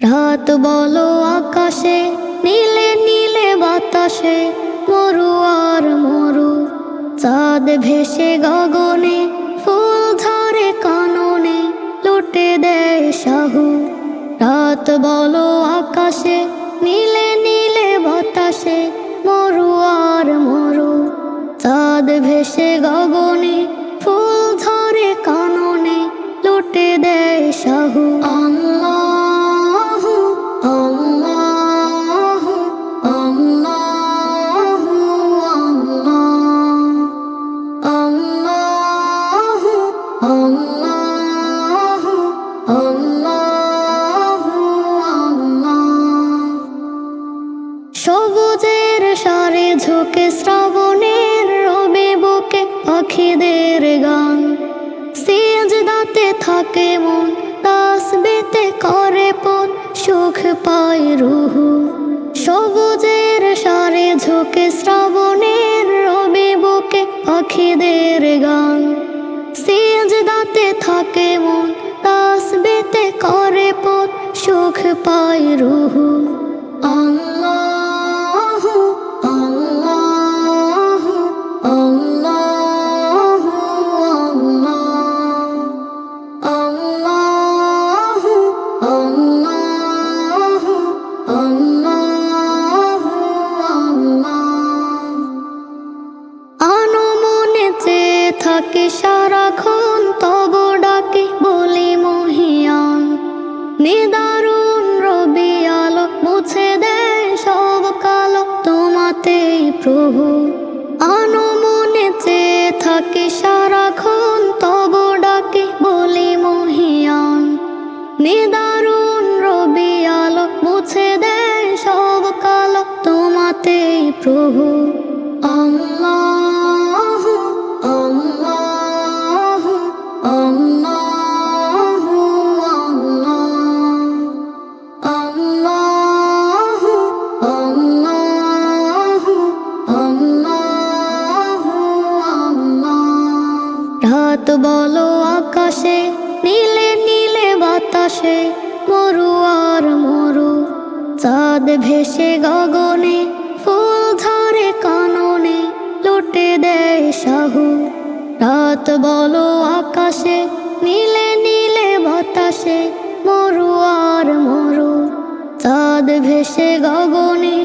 রাত বলো আকাশে, নীলে নীলে বাতাসে, মরু আর মরু। চাঁদ ভেসে গগনে, ফুল ধরে কাননে, লুটে দেয় সাহু। রাত বলো আকাশে, নীলে সবুজের সারে ঝুঁকে শ্রাবণের রবে বুকে পাখিদের গান। সেজ দাঁতে থাকে মন তাসবেতে করে পন, সুখ পায় রুহু। সবুজের সারে ঝুঁকে শ্রাবণের রবে বুকে পাখিদের গান। সেজ দাঁতে থাকে মন তাসবেতে করে পন, সুখ পায় রুহু। আল্লাহ থাকে সারাক্ষণ তব ডাকে বলি মহিয়ান। নিদারুণ রবি আলো মুছে দেয় সব কালো তোমাতেই প্রভু। আনমনে চেয়ে থাকে সারাক্ষণ তব ডাকে বলি মহিয়ান। নিদারুণ রবি আলো মুছে দেয় সব কালো তোমাতেই প্রভু। আল্লাহ বলো আকাশে, নীলে নীলে বাতাসে, মরু আর মরু। চাঁদ ভেসে গগনে, ফুল ঝরে কাননে, লুটে দেয় সাহু। রাত বলো আকাশে, নীলে নীলে বাতাসে, মরু আর মরু। চাঁদ ভেসে গগনে